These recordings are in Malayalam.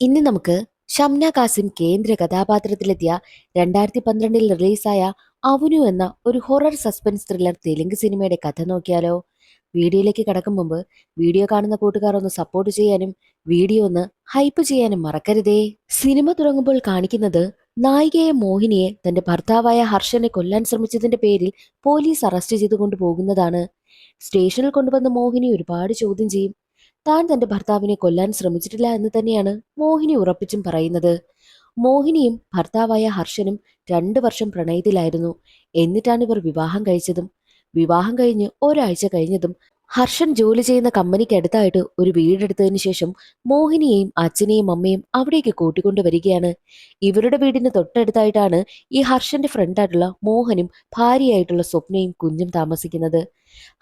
ഇന്ന് നമുക്ക് ഷംന കാസിം കേന്ദ്ര കഥാപാത്രത്തിലെത്തിയ രണ്ടായിരത്തി പന്ത്രണ്ടിൽ റിലീസായ അവനു എന്ന ഒരു ഹൊറർ സസ്പെൻസ് ത്രില്ലർ തെലുങ്ക് സിനിമയുടെ കഥ നോക്കിയാലോ? വീഡിയോയിലേക്ക് കടക്കും മുമ്പ് വീഡിയോ കാണുന്ന കൂട്ടുകാർ ഒന്ന് സപ്പോർട്ട് ചെയ്യാനും വീഡിയോ ഒന്ന് ഹൈപ്പ് ചെയ്യാനും മറക്കരുതേ. സിനിമ തുടങ്ങുമ്പോൾ കാണിക്കുന്നത് നായികയെ മോഹിനിയെ തന്റെ ഭർത്താവായ ഹർഷനെ കൊല്ലാൻ ശ്രമിച്ചതിന്റെ പേരിൽ പോലീസ് അറസ്റ്റ് ചെയ്തു കൊണ്ടുപോകുന്നതാണ് സ്റ്റേഷനിൽ കൊണ്ടുവന്ന മോഹിനി ഒരുപാട് ചോദ്യം ചെയ്യും. താൻ തന്റെ ഭർത്താവിനെ കൊല്ലാൻ ശ്രമിച്ചിട്ടില്ല എന്ന് തന്നെയാണ് മോഹിനി ഉറപ്പിച്ചും പറയുന്നത്. മോഹിനിയും ഭർത്താവായ ഹർഷനും രണ്ടു വർഷം പ്രണയത്തിലായിരുന്നു. എന്നിട്ടാണ് ഇവർ വിവാഹം കഴിച്ചതും. വിവാഹം കഴിഞ്ഞ് ഒരാഴ്ച കഴിഞ്ഞതും ഹർഷൻ ജോലി ചെയ്യുന്ന കമ്പനിക്ക് അടുത്തായിട്ട് ഒരു വീടെടുത്തതിന് ശേഷം മോഹിനിയെയും അച്ഛനെയും അമ്മയും അവിടേക്ക് കൂട്ടിക്കൊണ്ടു വരികയാണ്. ഇവരുടെ വീടിന് തൊട്ടടുത്തായിട്ടാണ് ഈ ഹർഷന്റെ ഫ്രണ്ടായിട്ടുള്ള മോഹനും ഭാര്യയായിട്ടുള്ള സ്വപ്നയും കുഞ്ഞും താമസിക്കുന്നത്.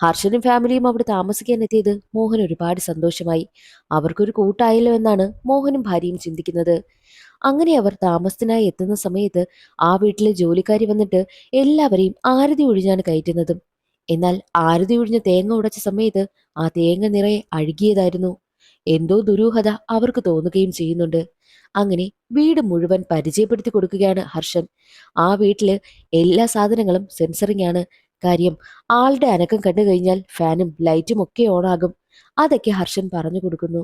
ഹർഷനും ഫാമിലിയും അവിടെ താമസിക്കാൻ എത്തിയത് മോഹൻ ഒരുപാട് സന്തോഷമായി. അവർക്കൊരു കൂട്ടായല്ലോ എന്നാണ് മോഹനും ഭാര്യയും ചിന്തിക്കുന്നത്. അങ്ങനെ അവർ താമസത്തിനായി എത്തുന്ന സമയത്ത് ആ വീട്ടിലെ ജോലിക്കാരി വന്നിട്ട് എല്ലാവരെയും ആരതി ഒഴിഞ്ഞാണ് കയറ്റുന്നതും. എന്നാൽ ആരതി ഒഴിഞ്ഞ തേങ്ങ ഉടച്ച സമയത്ത് ആ തേങ്ങ നിറയെ അഴുകിയതായിരുന്നു. എന്തോ ദുരൂഹത അവർക്ക് തോന്നുകയും ചെയ്യുന്നുണ്ട്. അങ്ങനെ വീട് മുഴുവൻ പരിചയപ്പെടുത്തി കൊടുക്കുകയാണ് ഹർഷൻ. ആ വീട്ടിൽ എല്ലാ സാധനങ്ങളും സെൻസറിങ് ആണ് കാര്യം ആളുടെ അനക്കം കണ്ടു കഴിഞ്ഞാൽ ഫാനും ലൈറ്റും ഒക്കെ ഓണാകും അതൊക്കെ ഹർഷൻ പറഞ്ഞു കൊടുക്കുന്നു.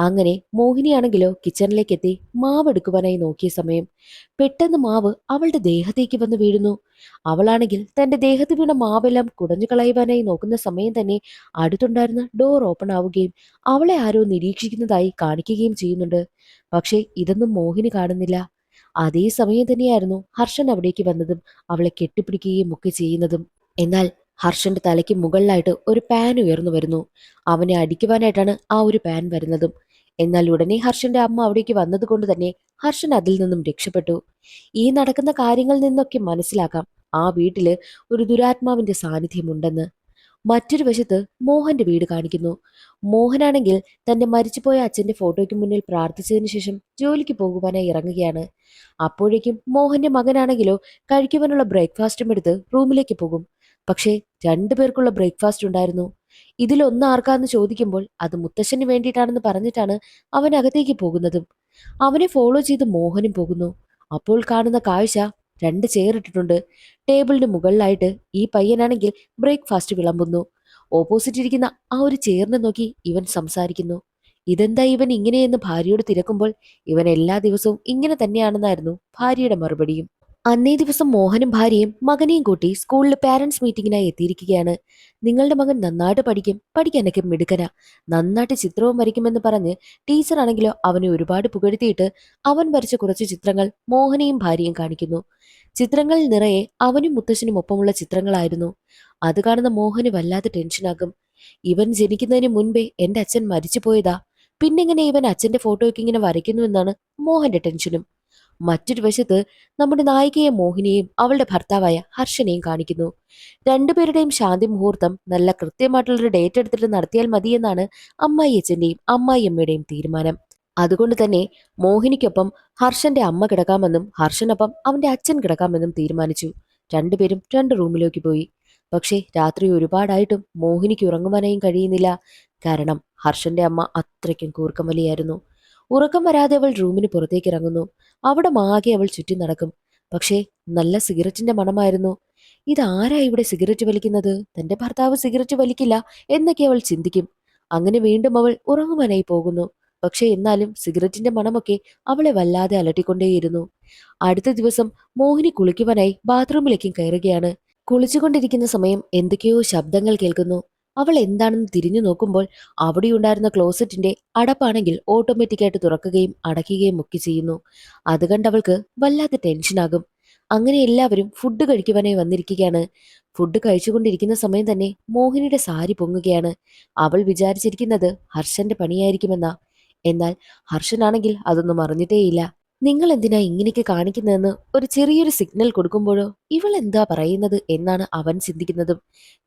അങ്ങനെ മോഹിനിയാണെങ്കിലോ കിച്ചണിലേക്ക് എത്തി മാവ് എടുക്കുവാനായി നോക്കിയ സമയം. പെട്ടെന്ന് മാവ് അവളുടെ ദേഹത്തേക്ക് വന്ന് വീഴുന്നു. അവളാണെങ്കിൽ തന്റെ ദേഹത്ത് വീണ മാവെല്ലാം കുടഞ്ഞു കളയുവാനായി നോക്കുന്ന സമയം തന്നെ അടുത്തുണ്ടായിരുന്ന ഡോർ ഓപ്പൺ ആവുകയും അവളെ ആരോ നിരീക്ഷിക്കുന്നതായി കാണിക്കുകയും ചെയ്യുന്നുണ്ട്. പക്ഷേ ഇതൊന്നും മോഹിനി കാണുന്നില്ല. അതേ സമയം തന്നെയായിരുന്നു ഹർഷൻ അവിടേക്ക് വന്നതും അവളെ കെട്ടിപ്പിടിക്കുകയും ഒക്കെ ചെയ്യുന്നതും. എന്നാൽ ഹർഷന്റെ തലയ്ക്ക് മുകളിലായിട്ട് ഒരു പാൻ ഉയർന്നു വരുന്നു. അവനെ അടിക്കുവാനായിട്ടാണ് ആ ഒരു പാൻ വരുന്നതും. എന്നാൽ ഉടനെ ഹർഷന്റെ അമ്മ അവിടേക്ക് വന്നതുകൊണ്ട് തന്നെ ഹർഷൻ അതിൽ നിന്നും രക്ഷപ്പെട്ടു. ഈ നടക്കുന്ന കാര്യങ്ങളിൽ നിന്നൊക്കെ മനസ്സിലാക്കാം. ആ വീട്ടിൽ ഒരു ദുരാത്മാവിന്റെ സാന്നിധ്യമുണ്ടെന്ന്. മറ്റൊരു വശത്ത് മോഹന്റെ വീട് കാണിക്കുന്നു. മോഹനാണെങ്കിൽ തന്റെ മരിച്ചുപോയ അച്ഛന്റെ ഫോട്ടോയ്ക്ക് മുന്നിൽ പ്രാർത്ഥിച്ചതിന് ശേഷം ജോലിക്ക് പോകുവാനായി ഇറങ്ങുകയാണ്. അപ്പോഴേക്കും മോഹന്റെ മകനാണെങ്കിലോ കഴിക്കുവാനുള്ള ബ്രേക്ക്ഫാസ്റ്റും എടുത്ത് റൂമിലേക്ക് പോകും. പക്ഷേ രണ്ടു പേർക്കുള്ള ബ്രേക്ക്ഫാസ്റ്റ് ഉണ്ടായിരുന്നു. ഇതിലൊന്ന് ആർക്കാന്ന് ചോദിക്കുമ്പോൾ അത് മുത്തശ്ശന് വേണ്ടിയിട്ടാണെന്ന് പറഞ്ഞിട്ടാണ് അവൻ അകത്തേക്ക് പോകുന്നതും. അവനെ ഫോളോ ചെയ്ത് മോഹനും പോകുന്നു. അപ്പോൾ കാണുന്ന കാഴ്ച രണ്ട് ചെയർ ഇട്ടിട്ടുണ്ട്. ടേബിളിന് മുകളിലായിട്ട് ഈ പയ്യനാണെങ്കിൽ ബ്രേക്ക്ഫാസ്റ്റ് വിളമ്പുന്നു. ഓപ്പോസിറ്റ് ഇരിക്കുന്ന ആ ഒരു ചെയറിനെ നോക്കി ഇവൻ സംസാരിക്കുന്നു. ഇതെന്താ ഇവൻ ഇങ്ങനെയെന്ന് ഭാര്യയോട് തിരക്കുമ്പോൾ ഇവൻ എല്ലാ ദിവസവും ഇങ്ങനെ തന്നെയാണെന്നായിരുന്നു ഭാര്യയുടെ മറുപടിയും. അന്നേ ദിവസം മോഹനും ഭാര്യയും മകനെയും കൂട്ടി സ്കൂളിൽ പാരന്റ്സ് മീറ്റിംഗിനായി എത്തിയിരിക്കുകയാണ്. നിങ്ങളുടെ മകൻ നന്നായിട്ട് പഠിക്കും പഠിക്കാനൊക്കെ മിടുക്കന. നന്നായിട്ട് ചിത്രവും വരയ്ക്കുമെന്ന് പറഞ്ഞ് ടീച്ചറാണെങ്കിലോ അവനെ ഒരുപാട് പുകഴ്ത്തിയിട്ട് അവൻ വരച്ച കുറച്ച് ചിത്രങ്ങൾ മോഹനെയും ഭാര്യയും കാണിക്കുന്നു. ചിത്രങ്ങളിൽ നിറയെ അവനും മുത്തശ്ശനും ഒപ്പമുള്ള ചിത്രങ്ങളായിരുന്നു. അത് കാണുന്ന മോഹന് വല്ലാതെ ടെൻഷനാകും ഇവൻ ജനിക്കുന്നതിന് മുൻപേ എന്റെ അച്ഛൻ മരിച്ചു പോയതാ പിന്നെങ്ങനെ ഇവൻ അച്ഛന്റെ ഫോട്ടോയ്ക്ക് ഇങ്ങനെ വരയ്ക്കുന്നു എന്നാണ് മോഹന്റെ ടെൻഷനും മറ്റൊരു വശത്ത് നമ്മുടെ നായികയെ മോഹിനിയെയും അവളുടെ ഭർത്താവായ ഹർഷനെയും കാണിക്കുന്നു. രണ്ടുപേരുടെയും ശാന്തി മുഹൂർത്തം നല്ല കൃത്യമായിട്ടുള്ളൊരു ഡേറ്റ് എടുത്തിട്ട് നടത്തിയാൽ മതിയെന്നാണ് അമ്മായി അച്ഛന്റെയും അമ്മായി അമ്മയുടെയും തീരുമാനം. അതുകൊണ്ട് തന്നെ മോഹിനിക്കൊപ്പം ഹർഷന്റെ അമ്മ കിടക്കാമെന്നും ഹർഷനൊപ്പം അവന്റെ അച്ഛൻ കിടക്കാമെന്നും തീരുമാനിച്ചു. രണ്ടുപേരും രണ്ട് റൂമിലേക്ക് പോയി. പക്ഷേ രാത്രി ഒരുപാടായിട്ടും മോഹിനിക്ക് ഉറങ്ങുവാനായും കഴിയുന്നില്ല. കാരണം ഹർഷന്റെ അമ്മ അത്രയ്ക്കും കൂർക്കമലിയായിരുന്നു ഉറക്കം വരാതെ അവൾ റൂമിന് പുറത്തേക്ക് ഇറങ്ങുന്നു. അവിടെ മാകെ അവൾ ചുറ്റി നടക്കും. പക്ഷേ നല്ല സിഗരറ്റിന്റെ മണമായിരുന്നു. ഇതാരാ ഇവിടെ സിഗരറ്റ് വലിക്കുന്നത്? തന്റെ ഭർത്താവ് സിഗരറ്റ് വലിക്കില്ല എന്നൊക്കെ അവൾ ചിന്തിക്കും. അങ്ങനെ വീണ്ടും അവൾ ഉറങ്ങുവാനായി പോകുന്നു. പക്ഷേ എന്നാലും സിഗരറ്റിന്റെ മണമൊക്കെ അവളെ വല്ലാതെ അലട്ടിക്കൊണ്ടേയിരുന്നു. അടുത്ത ദിവസം മോഹിനി കുളിക്കുവാനായി ബാത്റൂമിലേക്കും കയറുകയാണ്. കുളിച്ചുകൊണ്ടിരിക്കുന്ന സമയം എന്തൊക്കെയോ ശബ്ദങ്ങൾ കേൾക്കുന്നു. അവൾ എന്താണെന്ന് തിരിഞ്ഞു നോക്കുമ്പോൾ അവിടെയുണ്ടായിരുന്ന ക്ലോസറ്റിന്റെ അടപ്പാണെങ്കിൽ ഓട്ടോമാറ്റിക്കായിട്ട് തുറക്കുകയും അടയ്ക്കുകയും ഒക്കെ ചെയ്യുന്നു. അത് കണ്ടവൾക്ക് വല്ലാത്ത ടെൻഷനാകും അങ്ങനെ എല്ലാവരും ഫുഡ് കഴിക്കുവാനായി വന്നിരിക്കുകയാണ്. ഫുഡ് കഴിച്ചുകൊണ്ടിരിക്കുന്ന സമയം തന്നെ മോഹിനിയുടെ സാരി പൊങ്ങുകയാണ്. അവൾ വിചാരിച്ചിരിക്കുന്നത് ഹർഷന്റെ പണിയായിരിക്കുമെന്നാ. എന്നാൽ ഹർഷനാണെങ്കിൽ അതൊന്നും അറിഞ്ഞിട്ടേയില്ല. നിങ്ങൾ എന്തിനാ ഇങ്ങനെയൊക്കെ കാണിക്കുന്നതെന്ന് ഒരു ചെറിയൊരു സിഗ്നൽ കൊടുക്കുമ്പോഴോ ഇവൾ എന്താ പറയുന്നത് എന്നാണ് അവൻ ചിന്തിക്കുന്നതും.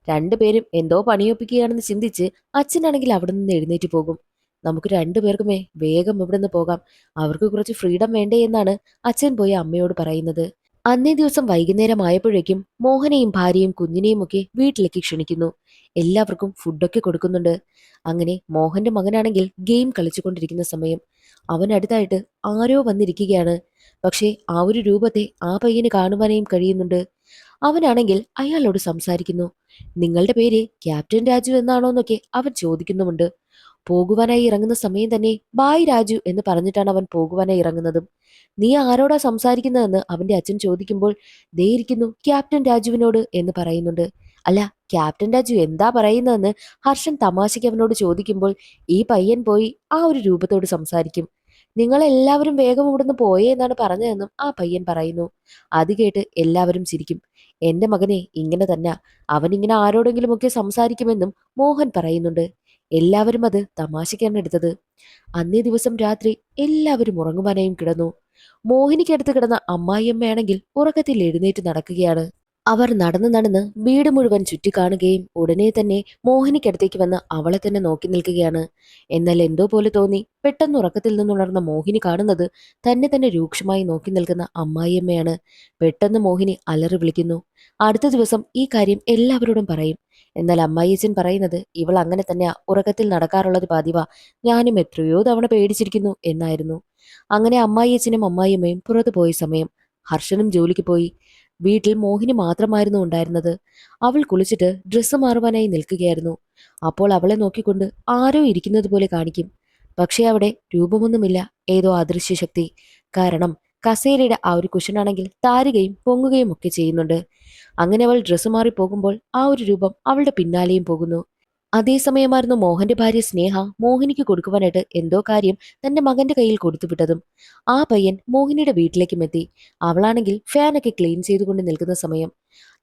രണ്ടുപേരും എന്തോ പണിയൊപ്പിക്കുകയാണെന്ന് ചിന്തിച്ച് അച്ഛനാണെങ്കിൽ അവിടെ നിന്ന് എഴുന്നേറ്റ് പോകും. നമുക്ക് രണ്ടുപേർക്കുമേ വേഗം ഇവിടെ നിന്ന് പോകാം. അവർക്ക് കുറച്ച് ഫ്രീഡം വേണ്ടേ എന്നാണ് അച്ഛൻ പോയി അമ്മയോട് പറയുന്നത്. അന്നേ ദിവസം വൈകുന്നേരം ആയപ്പോഴേക്കും മോഹനെയും ഭാര്യയും കുഞ്ഞിനെയും ഒക്കെ വീട്ടിലേക്ക് ക്ഷണിക്കുന്നു. എല്ലാവർക്കും ഫുഡൊക്കെ കൊടുക്കുന്നുണ്ട്. അങ്ങനെ മോഹന്റെ മകനാണെങ്കിൽ ഗെയിം കളിച്ചുകൊണ്ടിരിക്കുന്ന സമയം. അവനടുത്തായിട്ട് ആരോ വന്നിരിക്കുകയാണ്. പക്ഷേ ആ ഒരു രൂപത്തെ ആ പയ്യന് കാണുവാനേയും കഴിയുന്നുണ്ട്. അവനാണെങ്കിൽ അയാളോട് സംസാരിക്കുന്നു. നിങ്ങളുടെ പേര് ക്യാപ്റ്റൻ രാജു എന്നാണോ എന്നൊക്കെ അവൻ ചോദിക്കുന്നുമുണ്ട്. പോകുവാനായി ഇറങ്ങുന്ന സമയം തന്നെ ബായ് രാജു എന്ന് പറഞ്ഞിട്ടാണ് അവൻ പോകുവാനായി ഇറങ്ങുന്നതും. നീ ആരോടാ സംസാരിക്കുന്നതെന്ന് അവന്റെ അച്ഛൻ ചോദിക്കുമ്പോൾ ദേ ഇരിക്കുന്നു ക്യാപ്റ്റൻ രാജുവിനോട് എന്ന് പറയുന്നുണ്ട്. അല്ല ക്യാപ്റ്റൻ രാജു എന്താ പറയുന്നതെന്ന് ഹർഷൻ തമാശയ്ക്ക് അവനോട് ചോദിക്കുമ്പോൾ ഈ പയ്യൻ പോയി ആ ഒരു രൂപത്തോട് സംസാരിക്കും. നിങ്ങളെല്ലാവരും വേഗം ഇവിടുന്ന് പോയേ എന്നാണ് പറഞ്ഞതെന്നും ആ പയ്യൻ പറയുന്നു. അത് കേട്ട് എല്ലാവരും ചിരിക്കും. എന്റെ മകനെ ഇങ്ങനെ തന്നെ. അവനിങ്ങനെ ആരോടെങ്കിലുമൊക്കെ സംസാരിക്കുമെന്നും മോഹൻ പറയുന്നുണ്ട്. എല്ലാവരും അത് തമാശയ്ക്കാണ് എടുത്തത്. അന്നേ ദിവസം രാത്രി എല്ലാവരും ഉറങ്ങുവാനായും കിടന്നു. മോഹിനിക്കടുത്ത് കിടന്ന അമ്മായിയമ്മയാണെങ്കിൽ ഉറക്കത്തിൽ എഴുന്നേറ്റ് നടക്കുകയാണ്. അവർ നടന്നു നടന്ന് വീട് മുഴുവൻ ചുറ്റിക്കാണുകയും ഉടനെ തന്നെ മോഹിനിക്കടുത്തേക്ക് വന്ന് അവളെ തന്നെ നോക്കി നിൽക്കുകയാണ്. എന്നാൽ എന്തോ പോലെ തോന്നി പെട്ടെന്ന് ഉറക്കത്തിൽ നിന്നുണർന്ന മോഹിനി കാണുന്നത് തന്നെ തന്നെ രൂക്ഷമായി നോക്കി നിൽക്കുന്ന അമ്മായിയമ്മയാണ്. പെട്ടെന്ന് മോഹിനി അലറി വിളിക്കുന്നു. അടുത്ത ദിവസം ഈ കാര്യം എല്ലാവരോടും പറയും. എന്നാൽ അമ്മായിയച്ചൻ പറയുന്നത് ഇവൾ അങ്ങനെ തന്നെ ഉറക്കത്തിൽ നടക്കാറുള്ളത് പതിവാ. ഞാനും എത്രയോ തവണ പേടിച്ചിരിക്കുന്നു എന്നായിരുന്നു. അങ്ങനെ അമ്മായിയച്ചനും അമ്മായിയമ്മയും പുറത്തു പോയ സമയം ഹർഷനും ജോലിക്ക് പോയി. വീട്ടിൽ മോഹിനി മാത്രമായിരുന്നു ഉണ്ടായിരുന്നത്. അവൾ കുളിച്ചിട്ട് ഡ്രസ്സ് മാറുവാനായി നിൽക്കുകയായിരുന്നു. അപ്പോൾ അവളെ നോക്കിക്കൊണ്ട് ആരോ ഇരിക്കുന്നത് പോലെ കാണിക്കും. പക്ഷേ അവിടെ രൂപമൊന്നുമില്ല ഏതോ അദൃശ്യ ശക്തി കാരണം കസേരയുടെ ആ ഒരു കുഷനാണെങ്കിൽ താരുകയും പൊങ്ങുകയും ഒക്കെ ചെയ്യുന്നുണ്ട്. അങ്ങനെ അവൾ ഡ്രസ്സ് മാറി പോകുമ്പോൾ ആ ഒരു രൂപം അവളുടെ പിന്നാലെയും പോകുന്നു. അതേസമയമായിരുന്നു മോഹന്റെ ഭാര്യ സ്നേഹ മോഹിനിക്ക് കൊടുക്കുവാനായിട്ട് എന്തോ കാര്യം തന്റെ മകന്റെ കയ്യിൽ കൊടുത്തുവിട്ടതും ആ പയ്യൻ മോഹിനിയുടെ വീട്ടിലേക്കും എത്തി. അവളാണെങ്കിൽ ഫാനൊക്കെ ക്ലീൻ ചെയ്തുകൊണ്ട് നിൽക്കുന്ന സമയം.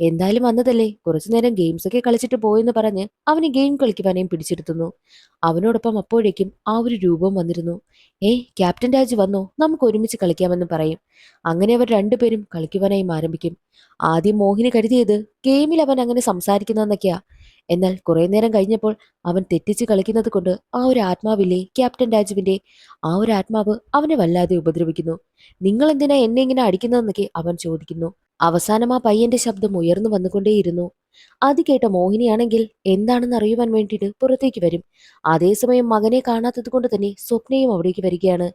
എന്തായാലും വന്നതല്ലേ. കുറച്ചു നേരം ഗെയിംസ് ഒക്കെ കളിച്ചിട്ട് പോയെന്ന് പറഞ്ഞ് അവന് ഗെയിം കളിക്കുവാനേയും പിടിച്ചിരുത്തുന്നു. അവനോടൊപ്പം അപ്പോഴേക്കും ആ ഒരു രൂപം വന്നിരുന്നു. ഏ ക്യാപ്റ്റൻ രാജ് വന്നോ? നമുക്ക് ഒരുമിച്ച് കളിക്കാമെന്ന് പറയും. അങ്ങനെ അവർ രണ്ടുപേരും കളിക്കുവാനായും ആരംഭിക്കും. ആദ്യം മോഹിനി കരുതിയത് ഗെയിമിൽ അവൻ അങ്ങനെ സംസാരിക്കുന്നതെന്നൊക്കെയാ എന്നാൽ കുറെ നേരം കഴിഞ്ഞപ്പോൾ അവൻ തെറ്റിച്ച് കളിക്കുന്നത് കൊണ്ട് ആ ഒരു ആത്മാവില്ലേ ക്യാപ്റ്റൻ രാജുവിന്റെ ആ ഒരു ആത്മാവ് അവനെ വല്ലാതെ ഉപദ്രവിക്കുന്നു. നിങ്ങൾ എന്തിനാ എന്നെ ഇങ്ങനെ അടിക്കുന്നതെന്നൊക്കെ അവൻ ചോദിക്കുന്നു. അവസാനം ആ പയ്യന്റെ ശബ്ദം വന്നുകൊണ്ടേയിരുന്നു. അത് കേട്ട മോഹിനിയാണെങ്കിൽ എന്താണെന്ന് അറിയുവാൻ വേണ്ടിയിട്ട് പുറത്തേക്ക് വരും. അതേസമയം മകനെ കാണാത്തത് കൊണ്ട് തന്നെ സ്വപ്നയും അവിടേക്ക് വരികയാണ്.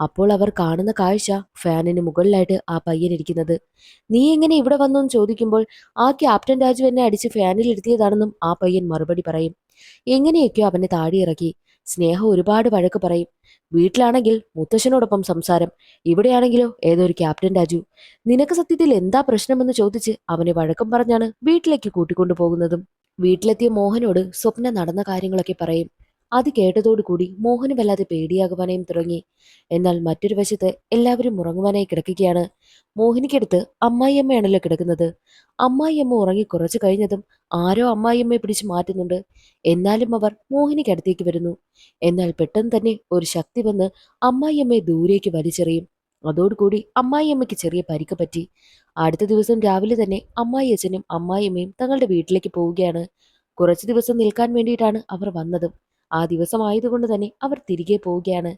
അപ്പോൾ അവർ കാണുന്ന കാഴ്ച ഫാനിന് മുകളിലായിട്ട് ആ പയ്യൻ ഇരിക്കുന്നത്. നീ എങ്ങനെ ഇവിടെ വന്നു? എന്ന് ചോദിക്കുമ്പോൾ ആ ക്യാപ്റ്റൻ രാജു എന്നെ അടിച്ച് ഫാനിൽ ഇരുത്തിയതാണെന്നും ആ പയ്യൻ മറുപടി പറയും. എങ്ങനെയൊക്കെയോ അവനെ താടി ഇറക്കി. സ്നേഹം ഒരുപാട് വഴക്ക് പറയും. വീട്ടിലാണെങ്കിൽ മുത്തശ്ശനോടൊപ്പം സംസാരം. ഇവിടെയാണെങ്കിലോ ഏതോ ഒരു ക്യാപ്റ്റൻ രാജു. നിനക്ക് സത്യത്തിൽ എന്താ പ്രശ്നമെന്ന് ചോദിച്ച് അവനെ വഴക്കം പറഞ്ഞാണ് വീട്ടിലേക്ക് കൂട്ടിക്കൊണ്ടു പോകുന്നതും വീട്ടിലെത്തിയ മോഹനോട് സ്വപ്ന നടന്ന കാര്യങ്ങളൊക്കെ പറയും. അത് കേട്ടതോടുകൂടി മോഹന് വല്ലാതെ പേടിയാകുവാനേയും തുടങ്ങി. എന്നാൽ മറ്റൊരു വശത്ത് എല്ലാവരും ഉറങ്ങുവാനായി കിടക്കുകയാണ്. മോഹിനിക്കടുത്ത് അമ്മായിയമ്മയാണല്ലോ കിടക്കുന്നത്. അമ്മായിയമ്മ ഉറങ്ങി കുറച്ചു കഴിഞ്ഞതും ആരോ അമ്മായിയമ്മയെ പിടിച്ചു മാറ്റുന്നുണ്ട്. എന്നാലും അവർ മോഹിനിക്കടുത്തേക്ക് വരുന്നു. എന്നാൽ പെട്ടെന്ന് തന്നെ ഒരു ശക്തി വന്ന് അമ്മായിയമ്മയെ ദൂരേക്ക് വലിച്ചെറിയും. അതോടുകൂടി അമ്മായിയമ്മയ്ക്ക് ചെറിയ പരിക്ക് പറ്റി. അടുത്ത ദിവസം രാവിലെ തന്നെ അമ്മായി അച്ഛനും അമ്മായിയമ്മയും തങ്ങളുടെ വീട്ടിലേക്ക് പോവുകയാണ്. കുറച്ചു ദിവസം നിൽക്കാൻ വേണ്ടിയിട്ടാണ് അവർ വന്നതും. ആ ദിവസമായതുകൊണ്ട് തന്നെ അവർ തിരികെ പോവുകയാണ്.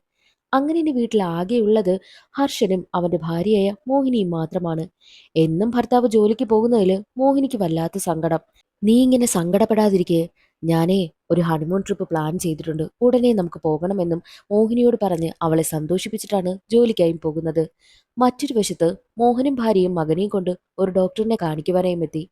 അങ്ങനെ ഇനി വീട്ടിൽ ആകെയുള്ളത് ഹർഷനും അവന്റെ ഭാര്യയായ മോഹിനിയും മാത്രമാണ്. എന്നും ഭർത്താവ് ജോലിക്ക് പോകുന്നതിൽ മോഹിനിക്ക് വല്ലാത്ത സങ്കടം. നീ ഇങ്ങനെ സങ്കടപ്പെടാതിരിക്കെ. ഞാനേ ഒരു ഹണിമൂൺ ട്രിപ്പ് പ്ലാൻ ചെയ്തിട്ടുണ്ട്. ഉടനെ നമുക്ക് പോകണമെന്നും മോഹിനിയോട് പറഞ്ഞ് അവളെ സന്തോഷിപ്പിച്ചിട്ടാണ് ജോലിക്കായും പോകുന്നത്. മറ്റൊരു വശത്ത് മോഹനും ഭാര്യയും മകനെയും കൊണ്ട് ഒരു ഡോക്ടറിനെ കാണിക്കുവാനായും എത്തി.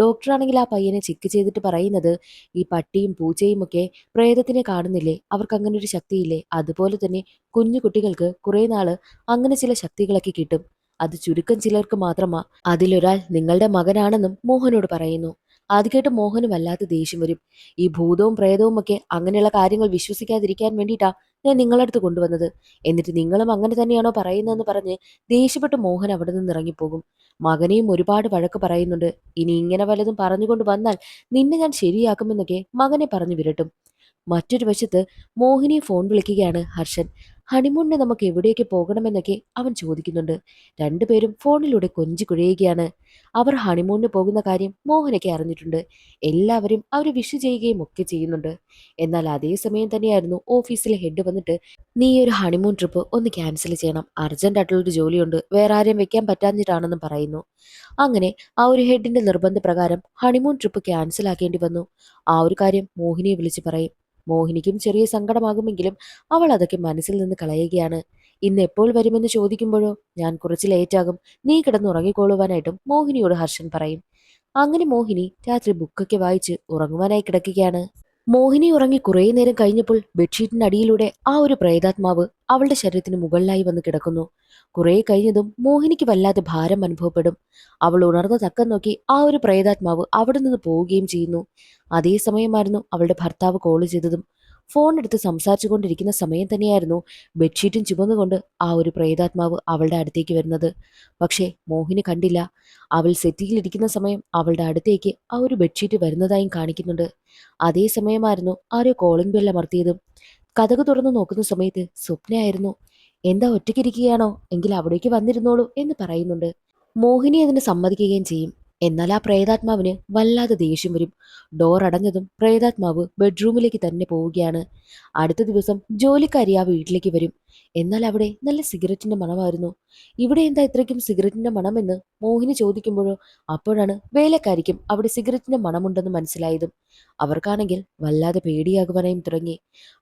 ഡോക്ടറാണെങ്കിൽ ആ പയ്യനെ ചെക്ക് ചെയ്തിട്ട് പറയുന്നത് ഈ പട്ടിയും പൂച്ചയും ഒക്കെ പ്രേതത്തിനെ കാണുന്നില്ലേ? അവർക്ക് അങ്ങനെ ഒരു ശക്തിയില്ലേ? അതുപോലെ തന്നെ കുഞ്ഞു കുട്ടികൾക്ക് കുറെ നാൾ അങ്ങനെ ചില ശക്തികളൊക്കെ കിട്ടും. അത് ചുരുക്കം ചിലർക്ക് മാത്രമാ. അതിലൊരാൾ നിങ്ങളുടെ മകനാണെന്നും മോഹനോട് പറയുന്നു. അത് കേട്ട് മോഹനും വല്ലാത്ത ദേഷ്യം വരും. ഈ ഭൂതവും പ്രേതവും ഒക്കെ അങ്ങനെയുള്ള കാര്യങ്ങൾ വിശ്വസിക്കാതിരിക്കാൻ വേണ്ടിയിട്ടാ ഞാൻ അടുത്ത് കൊണ്ടുവന്നത്. എന്നിട്ട് നിങ്ങളും അങ്ങനെ തന്നെയാണോ പറയുന്നതെന്ന് പറഞ്ഞ് ദേഷ്യപ്പെട്ട് മോഹൻ അവിടെ നിന്ന് ഇറങ്ങിപ്പോകും. മകനെയും ഒരുപാട് വഴക്ക് പറയുന്നുണ്ട്. ഇനി ഇങ്ങനെ വല്ലതും പറഞ്ഞുകൊണ്ട് വന്നാൽ നിന്നെ ഞാൻ ശരിയാക്കുമെന്നൊക്കെ മകനെ പറഞ്ഞു വിരട്ടും. മറ്റൊരു വശത്ത് മോഹിനിയെ ഫോൺ വിളിക്കുകയാണ് ഹർഷൻ. ഹണിമൂണിന് നമുക്ക് എവിടെയൊക്കെ പോകണമെന്നൊക്കെ അവൻ ചോദിക്കുന്നുണ്ട്. രണ്ടുപേരും ഫോണിലൂടെ കൊഞ്ചി കുഴയുകയാണ്. അവർ ഹണിമൂണിന് പോകുന്ന കാര്യം മോഹനൊക്കെ അറിഞ്ഞിട്ടുണ്ട്. എല്ലാവരും അവരെ വിഷ് ചെയ്യുകയും ഒക്കെ ചെയ്യുന്നുണ്ട്. എന്നാൽ അതേ സമയം തന്നെയായിരുന്നു ഓഫീസിലെ ഹെഡ് വന്നിട്ട് നീ ഒരു ഹണിമൂൺ ട്രിപ്പ് ഒന്ന് ക്യാൻസൽ ചെയ്യണം. അർജന്റ് ആയിട്ടുള്ളൊരു ജോലിയുണ്ട്. വേറെ ആരെയും വെക്കാൻ പറ്റാഞ്ഞിട്ടാണെന്നും പറയുന്നു. അങ്ങനെ ആ ഒരു ഹെഡിന്റെ നിർബന്ധ പ്രകാരം ഹണിമൂൺ ട്രിപ്പ് ക്യാൻസൽ ആക്കേണ്ടി വന്നു. ആ ഒരു കാര്യം മോഹിനിയെ വിളിച്ച് പറയും. മോഹിനിക്കും ചെറിയ സങ്കടമാകുമെങ്കിലും അവൾ അതൊക്കെ മനസ്സിൽ നിന്ന് കളയുകയാണ്. ഇന്ന് എപ്പോൾ വരുമെന്ന് ചോദിക്കുമ്പോഴോ ഞാൻ കുറച്ച് ലേറ്റാകും നീ കിടന്നുറങ്ങിക്കോളുവാനായിട്ടും മോഹിനിയോട് ഹർഷൻ പറയും. അങ്ങനെ മോഹിനി രാത്രി ബുക്കൊക്കെ വായിച്ച് ഉറങ്ങുവാനായി കിടക്കുകയാണ്. മോഹിനി ഉറങ്ങി കുറേ നേരം കഴിഞ്ഞപ്പോൾ ബെഡ്ഷീറ്റിന്റെ അടിയിലൂടെ ആ ഒരു പ്രേതാത്മാവ് അവളുടെ ശരീരത്തിന് മുകളിലായി വന്ന് കിടക്കുന്നു. കുറേ കഴിഞ്ഞതും മോഹിനിക്ക് വല്ലാതെ ഭാരം അനുഭവപ്പെടും. അവൾ ഉണർന്ന തക്കം നോക്കി ആ ഒരു പ്രേതാത്മാവ് അവിടെ നിന്ന് പോവുകയും ചെയ്യുന്നു. അതേ സമയമായിരുന്നു അവളുടെ ഭർത്താവ് കോൾ ചെയ്തതും ഫോൺ എടുത്ത് സംസാരിച്ചു കൊണ്ടിരിക്കുന്ന സമയം തന്നെയായിരുന്നു. ബെഡ്ഷീറ്റും ചുമന്നുകൊണ്ട് ആ ഒരു പ്രേതാത്മാവ് അവളുടെ അടുത്തേക്ക് വരുന്നത്. പക്ഷേ മോഹിനി കണ്ടില്ല. അവൾ സെറ്റിയിലിരിക്കുന്ന സമയം അവളുടെ അടുത്തേക്ക് ആ ഒരു ബെഡ്ഷീറ്റ് വരുന്നതായും കാണിക്കുന്നുണ്ട്. അതേ സമയമായിരുന്നു ആരോ കോളിംഗ് ബെൽ അമർത്തിയതും. കഥക് തുറന്നു നോക്കുന്ന സമയത്ത് സ്വപ്നയായിരുന്നു എന്താ ഒറ്റയ്ക്കിരിക്കുകയാണോ? എങ്കിൽ അവിടേക്ക് വന്നിരുന്നോളൂ എന്ന് പറയുന്നുണ്ട്. മോഹിനി അതിന് സമ്മതിക്കുകയും ചെയ്യും. എന്നാൽ ആ പ്രേതാത്മാവിന് വല്ലാതെ ദേഷ്യം വരും. ഡോർ അടഞ്ഞതും പ്രേതാത്മാവ് ബെഡ്റൂമിലേക്ക് തന്നെ പോവുകയാണ്. അടുത്ത ദിവസം ജോലിക്കാരി ആ വീട്ടിലേക്ക് വരും. എന്നാൽ അവിടെ നല്ല സിഗരറ്റിന്റെ മണമായിരുന്നു. ഇവിടെ എന്താ ഇത്രയ്ക്കും സിഗരറ്റിന്റെ മണമെന്ന് മോഹിനി ചോദിക്കുമ്പോഴോ അപ്പോഴാണ് വേലക്കാരിക്കും അവിടെ സിഗരറ്റിന്റെ മണമുണ്ടെന്ന് മനസ്സിലായതും. അവർക്കാണെങ്കിൽ വല്ലാതെ പേടിയാകുവാനായും തുടങ്ങി.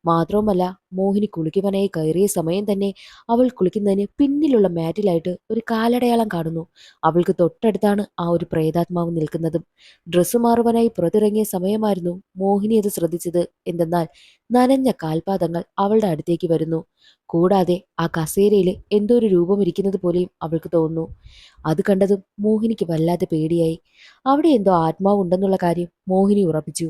മാത്രവുമല്ല മോഹിനി കുളിക്കുവാനായി കയറിയ സമയം തന്നെ അവൾ കുളിക്കുന്നതിന് പിന്നിലുള്ള മാറ്റിലായിട്ട് ഒരു കാലടയാളം കാണുന്നു. അവൾക്ക് തൊട്ടടുത്താണ് ആ ഒരു പ്രേതാത്മാവ് നിൽക്കുന്നതും. ഡ്രസ്സ് മാറുവാനായി പുറത്തിറങ്ങിയ സമയമായിരുന്നു മോഹിനി അത് ശ്രദ്ധിച്ചത്. എന്തെന്നാൽ നനഞ്ഞ കാൽപാദങ്ങൾ അവളുടെ അടുത്തേക്ക് വരുന്നു. കൂടാതെ ആ കസേരയിൽ എന്തോ ഒരു രൂപം ഇരിക്കുന്നത് പോലെയും അവൾക്ക് തോന്നുന്നു. അത് കണ്ടതും മോഹിനിക്ക് വല്ലാതെ പേടിയായി. അവിടെ എന്തോ ആത്മാവുണ്ടെന്നുള്ള കാര്യം മോഹിനി ഉറപ്പിച്ചു.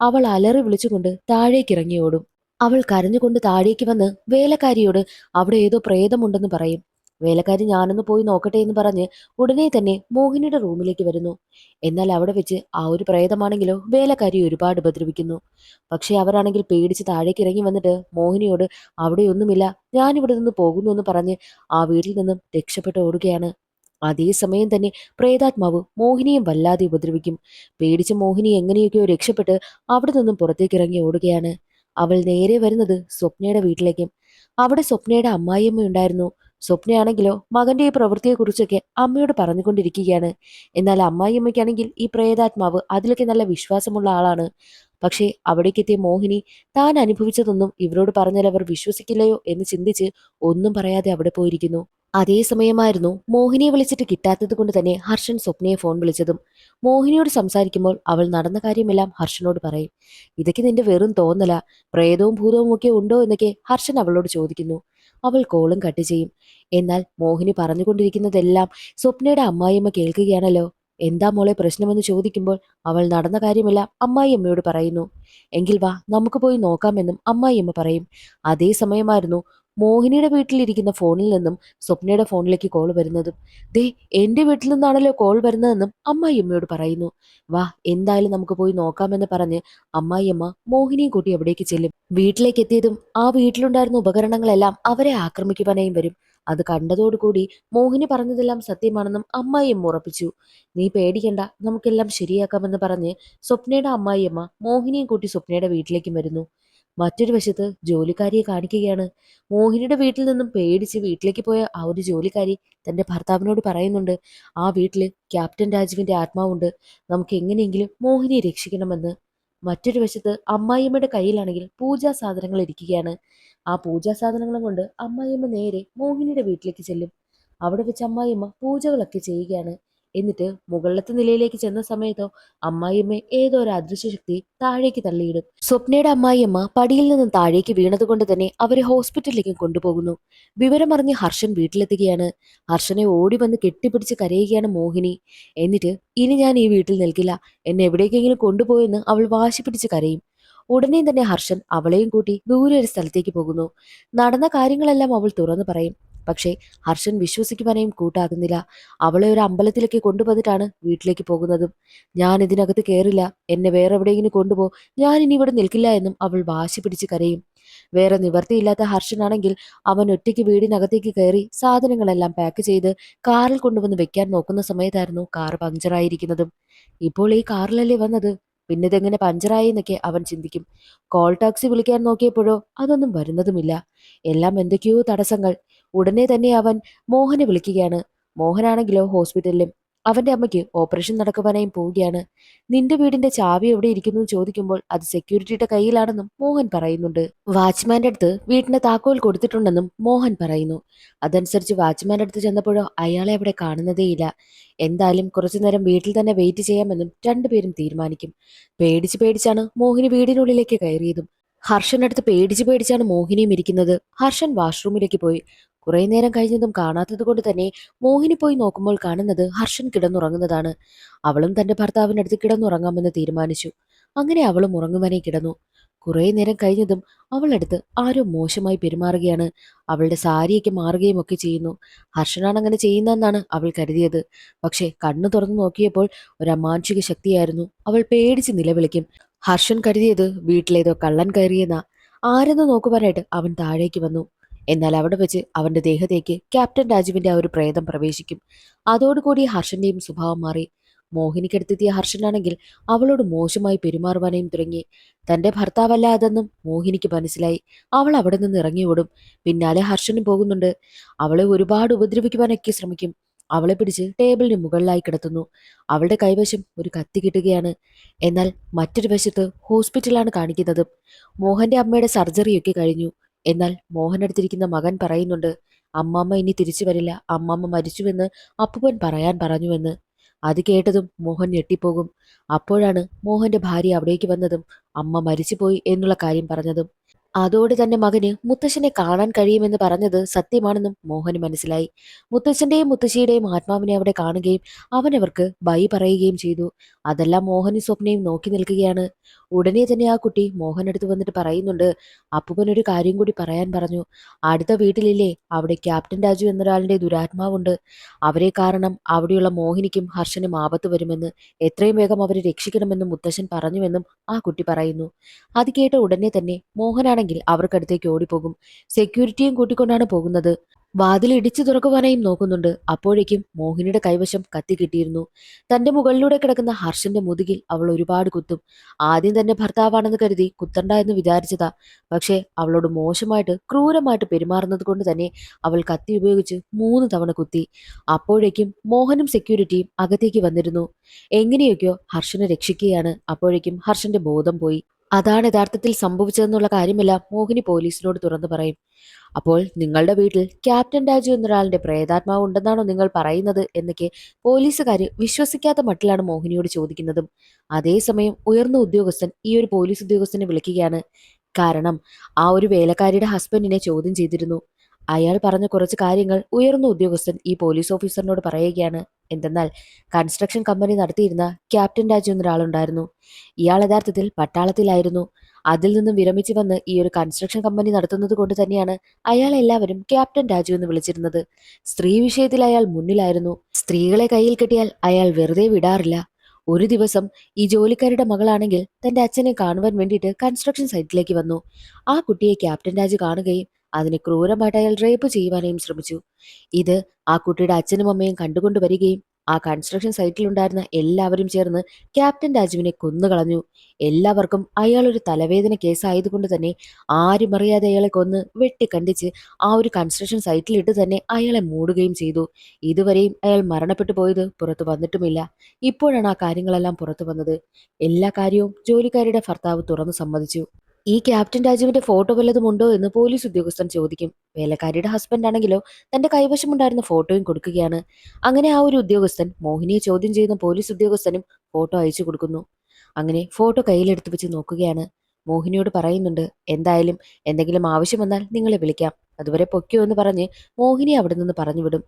അവൾ അലറി വിളിച്ചുകൊണ്ട് താഴേക്ക് ഇറങ്ങി ഓടും. അവൾ കരഞ്ഞുകൊണ്ട് താഴേക്ക് വന്ന് വേലക്കാരിയോട് അവിടെ ഏതോ പ്രേതമുണ്ടെന്ന് പറയും. വേലക്കാരി ഞാനൊന്ന് പോയി നോക്കട്ടെ എന്ന് പറഞ്ഞ് ഉടനെ തന്നെ മോഹിനിയുടെ റൂമിലേക്ക് വരുന്നു. എന്നാൽ അവിടെ വെച്ച് ആ ഒരു പ്രേതമാണെങ്കിലോ വേലക്കാരി ഒരുപാട് ഉപദ്രവിക്കുന്നു. പക്ഷെ അവരാണെങ്കിൽ പേടിച്ച് താഴേക്ക് ഇറങ്ങി വന്നിട്ട് മോഹിനിയോട് അവിടെയൊന്നുമില്ല ഞാനിവിടെ നിന്ന് പോകുന്നു എന്ന് പറഞ്ഞ് ആ വീട്ടിൽ നിന്നും രക്ഷപ്പെട്ട് ഓടുകയാണ്. അതേസമയം തന്നെ പ്രേതാത്മാവ് മോഹിനിയും വല്ലാതെ ഉപദ്രവിക്കും. പേടിച്ച് മോഹിനി എങ്ങനെയൊക്കെയോ രക്ഷപ്പെട്ട് അവിടെ നിന്നും പുറത്തേക്ക് ഇറങ്ങി ഓടുകയാണ്. അവൾ നേരെ വരുന്നത് സ്വപ്നയുടെ വീട്ടിലേക്കും. അവിടെ സ്വപ്നയുടെ അമ്മായിയമ്മ ഉണ്ടായിരുന്നു സ്വപ്നയാണെങ്കിലോ മകന്റെ ഈ പ്രവൃത്തിയെക്കുറിച്ചൊക്കെ അമ്മയോട് പറഞ്ഞുകൊണ്ടിരിക്കുകയാണ്. എന്നാൽ അമ്മായിയമ്മയ്ക്കാണെങ്കിൽ ഈ പ്രേതാത്മാവ് അതിലൊക്കെ നല്ല വിശ്വാസമുള്ള ആളാണ്. പക്ഷേ അവിടേക്കെത്തിയ മോഹിനി താൻ അനുഭവിച്ചതൊന്നും ഇവരോട് പറഞ്ഞാൽ അവർ വിശ്വസിക്കില്ലയോ എന്ന് ചിന്തിച്ച് ഒന്നും പറയാതെ അവിടെ പോയിരിക്കുന്നു. അതേ സമയമായിരുന്നു മോഹിനിയെ വിളിച്ചിട്ട് കിട്ടാത്തത് കൊണ്ട് തന്നെ ഹർഷൻ സ്വപ്നയെ ഫോൺ വിളിച്ചതും. മോഹിനിയോട് സംസാരിക്കുമ്പോൾ അവൾ നടന്ന കാര്യമെല്ലാം ഹർഷനോട് പറയും. ഇതൊക്കെ നിന്റെ വെറും തോന്നല. പ്രേതവും ഭൂതവും ഒക്കെ ഉണ്ടോ? എന്നൊക്കെ ഹർഷൻ അവളോട് ചോദിക്കുന്നു. അവൾ കോളും കട്ട് ചെയ്യും. എന്നാൽ മോഹിനി പറഞ്ഞുകൊണ്ടിരിക്കുന്നതെല്ലാം സ്വപ്നയുടെ അമ്മായിയമ്മ കേൾക്കുകയാണല്ലോ. എന്താ മോളെ പ്രശ്നമെന്ന് ചോദിക്കുമ്പോൾ അവൾ നടന്ന കാര്യമല്ല അമ്മായിയമ്മയോട് പറയുന്നു. എങ്കിൽ വാ നമുക്ക് പോയി നോക്കാമെന്നും അമ്മായിയമ്മ പറയും. അതേ സമയമായിരുന്നു മോഹിനിയുടെ വീട്ടിലിരിക്കുന്ന ഫോണിൽ നിന്നും സ്വപ്നയുടെ ഫോണിലേക്ക് കോൾ വരുന്നതും ദേ എന്റെ വീട്ടിൽ നിന്നാണല്ലോ കോൾ വരുന്നതെന്നും അമ്മായിയമ്മയോട് പറയുന്നു. വാ എന്തായാലും നമുക്ക് പോയി നോക്കാമെന്ന് പറഞ്ഞ് അമ്മായിയമ്മ മോഹിനിയും കൂട്ടി അവിടേക്ക് ചെല്ലും. വീട്ടിലേക്ക് എത്തിയതും ആ വീട്ടിലുണ്ടായിരുന്ന ഉപകരണങ്ങളെല്ലാം അവരെ ആക്രമിക്കുവാനായും വരും. അത് കണ്ടതോടുകൂടി മോഹിനി പറഞ്ഞതെല്ലാം സത്യമാണെന്നും അമ്മായിയമ്മ ഉറപ്പിച്ചു. നീ പേടിക്കണ്ട നമുക്കെല്ലാം ശരിയാക്കാമെന്ന് പറഞ്ഞ് സ്വപ്നയുടെ അമ്മായിയമ്മ മോഹിനിയും കൂട്ടി സ്വപ്നയുടെ വീട്ടിലേക്കും വരുന്നു. മറ്റൊരു വശത്ത് ജോലിക്കാരിയെ കാണിക്കുകയാണ്. മോഹിനിയുടെ വീട്ടിൽ നിന്നും പേടിച്ച് വീട്ടിലേക്ക് പോയ ആ ഒരു ജോലിക്കാരി തന്റെ ഭർത്താവിനോട് പറയുന്നുണ്ട് ആ വീട്ടിൽ ക്യാപ്റ്റൻ രാജുവിന്റെ ആത്മാവുണ്ട്. നമുക്ക് എങ്ങനെയെങ്കിലും മോഹിനിയെ രക്ഷിക്കണമെന്ന്. മറ്റൊരു വശത്ത് അമ്മായിയമ്മയുടെ കയ്യിലാണെങ്കിൽ പൂജാ സാധനങ്ങൾ ഇരിക്കുകയാണ്. ആ പൂജാ സാധനങ്ങളും കൊണ്ട് അമ്മായിയമ്മ നേരെ മോഹിനിയുടെ വീട്ടിലേക്ക് ചെല്ലും. അവിടെ വെച്ച് അമ്മായിയമ്മ പൂജകളൊക്കെ ചെയ്യുകയാണ്. എന്നിട്ട് മുകളിലത്തെ നിലയിലേക്ക് ചെന്ന സമയത്തോ അമ്മായിയമ്മ ഏതോ ഒരു അദൃശ്യ ശക്തി താഴേക്ക് തള്ളിയിടും. സ്വപ്നയുടെ അമ്മായിയമ്മ പടിയിൽ നിന്നും താഴേക്ക് വീണതുകൊണ്ട് തന്നെ അവരെ ഹോസ്പിറ്റലിലേക്ക് കൊണ്ടുപോകുന്നു. വിവരമറിഞ്ഞ് ഹർഷൻ വീട്ടിലെത്തുകയാണ്. ഹർഷനെ ഓടി വന്ന് കെട്ടിപ്പിടിച്ച് കരയുകയാണ് മോഹിനി. എന്നിട്ട് ഇനി ഞാൻ ഈ വീട്ടിൽ നിൽക്കില്ല. എന്നെ എവിടേക്കെങ്കിലും കൊണ്ടുപോയെന്ന് അവൾ വാശി പിടിച്ച് കരയും. ഉടനെ തന്നെ ഹർഷൻ അവളെയും കൂട്ടി ദൂരെ ഒരു സ്ഥലത്തേക്ക് പോകുന്നു. നടന്ന കാര്യങ്ങളെല്ലാം അവൾ തുറന്നു പറയും. പക്ഷേ ഹർഷൻ വിശ്വസിക്കുവാനേയും കൂട്ടാകുന്നില്ല. അവളെ ഒരു അമ്പലത്തിലേക്ക് കൊണ്ടുവന്നിട്ടാണ് വീട്ടിലേക്ക് പോകുന്നതും. ഞാൻ ഇതിനകത്ത് കയറില്ല എന്നെ വേറെ എവിടെയെങ്കിലും കൊണ്ടുപോ. ഞാൻ ഇനി ഇവിടെ നിൽക്കില്ല എന്നും അവൾ വാശി പിടിച്ച് കരയും. വേറെ നിവർത്തിയില്ലാത്ത ഹർഷനാണെങ്കിൽ അവൻ ഒറ്റയ്ക്ക് വീടിനകത്തേക്ക് കയറി സാധനങ്ങളെല്ലാം പാക്ക് ചെയ്ത് കാറിൽ കൊണ്ടുവന്ന് വെക്കാൻ നോക്കുന്ന സമയത്തായിരുന്നു കാർ പഞ്ചറായിരിക്കുന്നതും. ഇപ്പോൾ ഈ കാറിലല്ലേ വന്നത്? പിന്നെ ഇതെങ്ങനെ പഞ്ചറായി എന്നൊക്കെ അവൻ ചിന്തിക്കും. കോൾ ടാക്സി വിളിക്കാൻ നോക്കിയപ്പോഴോ അതൊന്നും വരുന്നതുമില്ല. എല്ലാം എന്തൊക്കെയോ തടസ്സങ്ങൾ. ഉടനെ തന്നെ അവൻ മോഹനെ വിളിക്കുകയാണ്. മോഹനാണെങ്കിലോ ഹോസ്പിറ്റലിലും. അവന്റെ അമ്മയ്ക്ക് ഓപ്പറേഷൻ നടക്കുവാനായും പോവുകയാണ്. നിന്റെ വീടിന്റെ ചാവി എവിടെ ഇരിക്കുന്നു ചോദിക്കുമ്പോൾ അത് സെക്യൂരിറ്റിയുടെ കയ്യിലാണെന്നും മോഹൻ പറയുന്നുണ്ട്. വാച്ച്മാന്റെ അടുത്ത് വീടിന്റെ താക്കോൽ കൊടുത്തിട്ടുണ്ടെന്നും മോഹൻ പറയുന്നു. അതനുസരിച്ച് വാച്ച്മാന്റെ അടുത്ത് ചെന്നപ്പോഴോ അയാളെ അവിടെ കാണുന്നതേയില്ല. എന്തായാലും കുറച്ചു നേരം വീട്ടിൽ തന്നെ വെയിറ്റ് ചെയ്യാമെന്നും രണ്ടുപേരും തീരുമാനിക്കും. പേടിച്ച് പേടിച്ചാണ് മോഹിനി വീടിനുള്ളിലേക്ക് കയറിയതും. ഹർഷനടുത്ത് പേടിച്ച് പേടിച്ചാണ് മോഹിനിയും ഇരിക്കുന്നത്. ഹർഷൻ വാഷ്റൂമിലേക്ക് പോയി. കുറെ നേരം കഴിഞ്ഞതും കാണാത്തത് കൊണ്ട് തന്നെ മോഹിനി പോയി നോക്കുമ്പോൾ കാണുന്നത് ഹർഷൻ കിടന്നുറങ്ങുന്നതാണ്. അവളും തന്റെ ഭർത്താവിനടുത്ത് കിടന്നുറങ്ങാമെന്ന് തീരുമാനിച്ചു. അങ്ങനെ അവളും ഉറങ്ങുവാനേ കിടന്നു. കുറെ നേരം കഴിഞ്ഞതും അവളടുത്ത് ആരോ മോശമായി പെരുമാറുകയാണ്. അവളുടെ സാരിയൊക്കെ മാറുകയും ഒക്കെ ചെയ്യുന്നു. ഹർഷനാണ് അങ്ങനെ ചെയ്യുന്നതെന്നാണ് അവൾ കരുതിയത്. പക്ഷേ കണ്ണു തുറന്നു നോക്കിയപ്പോൾ ഒരു അമാനുഷിക ശക്തിയായിരുന്നു. അവൾ പേടിച്ച് നിലവിളിക്കും. ഹർഷൻ കരുതിയത് വീട്ടിലേതോ കള്ളൻ കയറിയെന്ന. ആരെന്ന് നോക്കുവാനായിട്ട് അവൻ താഴേക്ക് വന്നു. എന്നാൽ അവിടെ വെച്ച് അവന്റെ ദേഹത്തേക്ക് ക്യാപ്റ്റൻ രാജുവിന്റെ ആ ഒരു പ്രേതം പ്രവേശിക്കും. അതോടുകൂടി ഹർഷന്റെയും സ്വഭാവം മാറി. മോഹിനിക്കടുത്തെത്തിയ ഹർഷനാണെങ്കിൽ അവളോട് മോശമായി പെരുമാറുവാനേയും തുടങ്ങി. തന്റെ ഭർത്താവല്ല അതെന്നും മോഹിനിക്ക് മനസ്സിലായി. അവൾ അവിടെ നിന്ന് ഇറങ്ങി ഓടും. പിന്നാലെ ഹർഷനും പോകുന്നുണ്ട്. അവളെ ഒരുപാട് ഉപദ്രവിക്കുവാനൊക്കെ ശ്രമിക്കും. അവളെ പിടിച്ച് ടേബിളിന് മുകളിലായി കിടത്തുന്നു. അവളുടെ കൈവശം ഒരു കത്തി കിട്ടുകയാണ്. എന്നാൽ മറ്റൊരു വശത്ത് ഹോസ്പിറ്റലാണ് കാണിക്കുന്നത്. മോഹന്റെ അമ്മയുടെ സർജറിയൊക്കെ കഴിഞ്ഞു. എന്നാൽ മോഹൻ അടുത്തിരിക്കുന്ന മകൻ പറയുന്നുണ്ട് അമ്മാമ്മ ഇനി തിരിച്ചു വരില്ല. അമ്മാമ്മ മരിച്ചുവെന്ന് അപ്പുപ്പൻ പറയാൻ പറഞ്ഞുവെന്ന്. അത് കേട്ടതും മോഹൻ ഞെട്ടിപ്പോകും. അപ്പോഴാണ് മോഹന്റെ ഭാര്യ അവിടേക്ക് വന്നതും അമ്മ മരിച്ചുപോയി എന്നുള്ള കാര്യം പറഞ്ഞതും അതോടെ തന്നെ മകന് മുത്തശ്ശനെ കാണാൻ കഴിയുമെന്ന് പറഞ്ഞത് സത്യമാണെന്നും മോഹന് മനസ്സിലായി. മുത്തശ്ശന്റെയും മുത്തശ്ശിയുടെയും ആത്മാവിനെ അവിടെ കാണുകയും അവനവർക്ക് ബൈ പറയുകയും ചെയ്തു. അതെല്ലാം മോഹനും സ്വപ്നയും നോക്കി നിൽക്കുകയാണ്. ഉടനെ തന്നെ ആ കുട്ടി മോഹനടുത്ത് വന്നിട്ട് പറയുന്നുണ്ട് അപ്പുപൻ ഒരു കാര്യം കൂടി പറയാൻ പറഞ്ഞു. അടുത്ത വീട്ടിലില്ലേ അവിടെ ക്യാപ്റ്റൻ രാജു എന്നൊരാളിന്റെ ദുരാത്മാവുണ്ട്. അവരെ കാരണം അവിടെയുള്ള മോഹിനിക്കും ഹർഷനും ആപത്ത് വരുമെന്ന് എത്രയും വേഗം അവരെ രക്ഷിക്കണമെന്നും മുത്തശ്ശൻ പറഞ്ഞുവെന്നും ആ കുട്ടി പറയുന്നു. അത് കേട്ട ഉടനെ തന്നെ മോഹനാണെങ്കിൽ അവർക്കടുത്തേക്ക് ഓടിപ്പോകും. സെക്യൂരിറ്റിയും കൂട്ടിക്കൊണ്ടാണ് പോകുന്നത്. വാതിൽ ഇടിച്ചു തുറക്കുവാനായും നോക്കുന്നുണ്ട്. അപ്പോഴേക്കും മോഹിനിയുടെ കൈവശം കത്തി കിട്ടിയിരുന്നു. തന്റെ മുകളിലൂടെ കിടക്കുന്ന ഹർഷന്റെ മുതുകിൽ അവൾ ഒരുപാട് കുത്തും. ആദ്യം തന്നെ ഭർത്താവാണെന്ന് കരുതി കുത്തണ്ട എന്ന് വിചാരിച്ചതാ. പക്ഷേ അവളോട് മോശമായിട്ട് ക്രൂരമായിട്ട് പെരുമാറുന്നത് കൊണ്ട് തന്നെ അവൾ കത്തി ഉപയോഗിച്ച് മൂന്ന് തവണ കുത്തി. അപ്പോഴേക്കും മോഹനും സെക്യൂരിറ്റിയും അകത്തേക്ക് വന്നിരുന്നു. എങ്ങനെയൊക്കെയോ ഹർഷനെ രക്ഷിക്കുകയാണ്. അപ്പോഴേക്കും ഹർഷന്റെ ബോധം പോയി. അതാണ് യഥാർത്ഥത്തിൽ സംഭവിച്ചതെന്നുള്ള കാര്യമല്ല മോഹിനി പോലീസിനോട് തുറന്നു പറയും. അപ്പോൾ നിങ്ങളുടെ വീട്ടിൽ ക്യാപ്റ്റൻ രാജു എന്നൊരാളിന്റെ പ്രേതാത്മാവ് ഉണ്ടെന്നാണോ നിങ്ങൾ പറയുന്നത് എന്നൊക്കെ പോലീസുകാർ വിശ്വസിക്കാത്ത മട്ടിലാണ് മോഹിനിയോട് ചോദിക്കുന്നതും. അതേസമയം ഉയർന്ന ഉദ്യോഗസ്ഥൻ ഈ ഒരു പോലീസ് ഉദ്യോഗസ്ഥനെ വിളിക്കുകയാണ്. കാരണം ആ ഒരു വേലക്കാരിയുടെ ഹസ്ബൻഡിനെ ചോദ്യം ചെയ്തിരുന്നു. അയാൾ പറഞ്ഞ കുറച്ച് കാര്യങ്ങൾ ഉയർന്ന ഉദ്യോഗസ്ഥൻ ഈ പോലീസ് ഓഫീസറിനോട് പറയുകയാണ്. എന്തെന്നാൽ കൺസ്ട്രക്ഷൻ കമ്പനി നടത്തിയിരുന്ന ക്യാപ്റ്റൻ രാജു എന്നൊരാളുണ്ടായിരുന്നു. ഇയാൾ യഥാർത്ഥത്തിൽ പട്ടാളത്തിലായിരുന്നു. അതിൽ നിന്നും വിരമിച്ചു വന്ന് ഈ ഒരു കൺസ്ട്രക്ഷൻ കമ്പനി നടത്തുന്നത് കൊണ്ട് തന്നെയാണ് അയാൾ എല്ലാവരും ക്യാപ്റ്റൻ രാജു എന്ന് വിളിച്ചിരുന്നത്. സ്ത്രീ വിഷയത്തിൽ അയാൾ മുന്നിലായിരുന്നു. സ്ത്രീകളെ കയ്യിൽ കിട്ടിയാൽ അയാൾ വെറുതെ വിടാറില്ല. ഒരു ദിവസം ഈ ജോലിക്കാരുടെ മകളാണെങ്കിൽ തന്റെ അച്ഛനെ കാണുവാൻ വേണ്ടിയിട്ട് കൺസ്ട്രക്ഷൻ സൈറ്റിലേക്ക് വന്നു. ആ കുട്ടിയെ ക്യാപ്റ്റൻ രാജു കാണുകയും അതിനെ ക്രൂരമായിട്ട് അയാൾ റേപ്പ് ചെയ്യുവാനേയും ശ്രമിച്ചു. ഇത് ആ കുട്ടിയുടെ അച്ഛനും അമ്മയും കണ്ടുകൊണ്ട് വരികയും ആ കൺസ്ട്രക്ഷൻ സൈറ്റിൽ ഉണ്ടായിരുന്ന എല്ലാവരും ചേർന്ന് ക്യാപ്റ്റൻ രാജുവിനെ കൊന്നുകളഞ്ഞു എല്ലാവർക്കും അയാൾ ഒരു തലവേദന കേസായതുകൊണ്ട് തന്നെ ആരും അറിയാതെ അയാളെ കൊന്ന് വെട്ടിക്കണ്ടിച്ച് ആ ഒരു കൺസ്ട്രക്ഷൻ സൈറ്റിലിട്ട് തന്നെ അയാളെ മൂടുകയും ചെയ്തു. ഇതുവരെയും അയാൾ മരണപ്പെട്ടു പോയത് പുറത്തു വന്നിട്ടുമില്ല. ഇപ്പോഴാണ് ആ കാര്യങ്ങളെല്ലാം പുറത്തു വന്നത്. എല്ലാ കാര്യവും ജോലിക്കാരുടെ ഭർത്താവ് തുറന്നു സമ്മതിച്ചു. ഈ ക്യാപ്റ്റൻ രാജുവിന്റെ ഫോട്ടോ വല്ലതും ഉണ്ടോ എന്ന് പോലീസ് ഉദ്യോഗസ്ഥൻ ചോദിക്കും. വേലക്കാരിയുടെ ഹസ്ബൻഡ് ആണെങ്കിലോ തന്റെ കൈവശമുണ്ടായിരുന്ന ഫോട്ടോയും കൊടുക്കുകയാണ്. അങ്ങനെ ആ ഒരു ഉദ്യോഗസ്ഥൻ മോഹിനിയെ ചോദ്യം ചെയ്യുന്ന പോലീസ് ഉദ്യോഗസ്ഥനും ഫോട്ടോ അയച്ചു കൊടുക്കുന്നു. അങ്ങനെ ഫോട്ടോ കയ്യിലെടുത്ത് വെച്ച് നോക്കുകയാണ്. മോഹിനിയോട് പറയുന്നുണ്ട് എന്തായാലും എന്തെങ്കിലും ആവശ്യം വന്നാൽ നിങ്ങളെ വിളിക്കാം. അതുവരെ പൊക്കോ എന്ന് പറഞ്ഞ് മോഹിനി അവിടെ നിന്ന് പറഞ്ഞുവിടും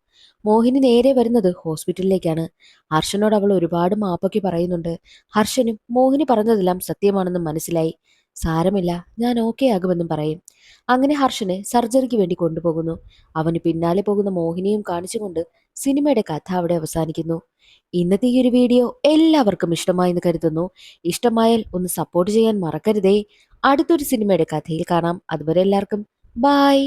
മോഹിനി നേരെ വരുന്നത് ഹോസ്പിറ്റലിലേക്കാണ്. ഹർഷനോട് അവൾ ഒരുപാട് മാപ്പൊക്കെ പറയുന്നുണ്ട്. ഹർഷനും മോഹിനി പറഞ്ഞതെല്ലാം സത്യമാണെന്ന് മനസ്സിലായി. സാരമില്ല ഞാൻ ഓക്കെ ആകുമെന്നും പറയും. അങ്ങനെ ഹർഷനെ സർജറിക്ക് വേണ്ടി കൊണ്ടുപോകുന്നു. അവന് പിന്നാലെ പോകുന്ന മോഹിനിയും കാണിച്ചുകൊണ്ട് സിനിമയുടെ കഥ അവിടെ അവസാനിക്കുന്നു. ഇന്നത്തെ ഈ ഒരു വീഡിയോ എല്ലാവർക്കും ഇഷ്ടമായെന്ന് കരുതുന്നു. ഇഷ്ടമായാൽ ഒന്ന് സപ്പോർട്ട് ചെയ്യാൻ മറക്കരുതേ. അടുത്തൊരു സിനിമയുടെ കഥയിൽ കാണാം. അതുവരെ എല്ലാവർക്കും ബായ്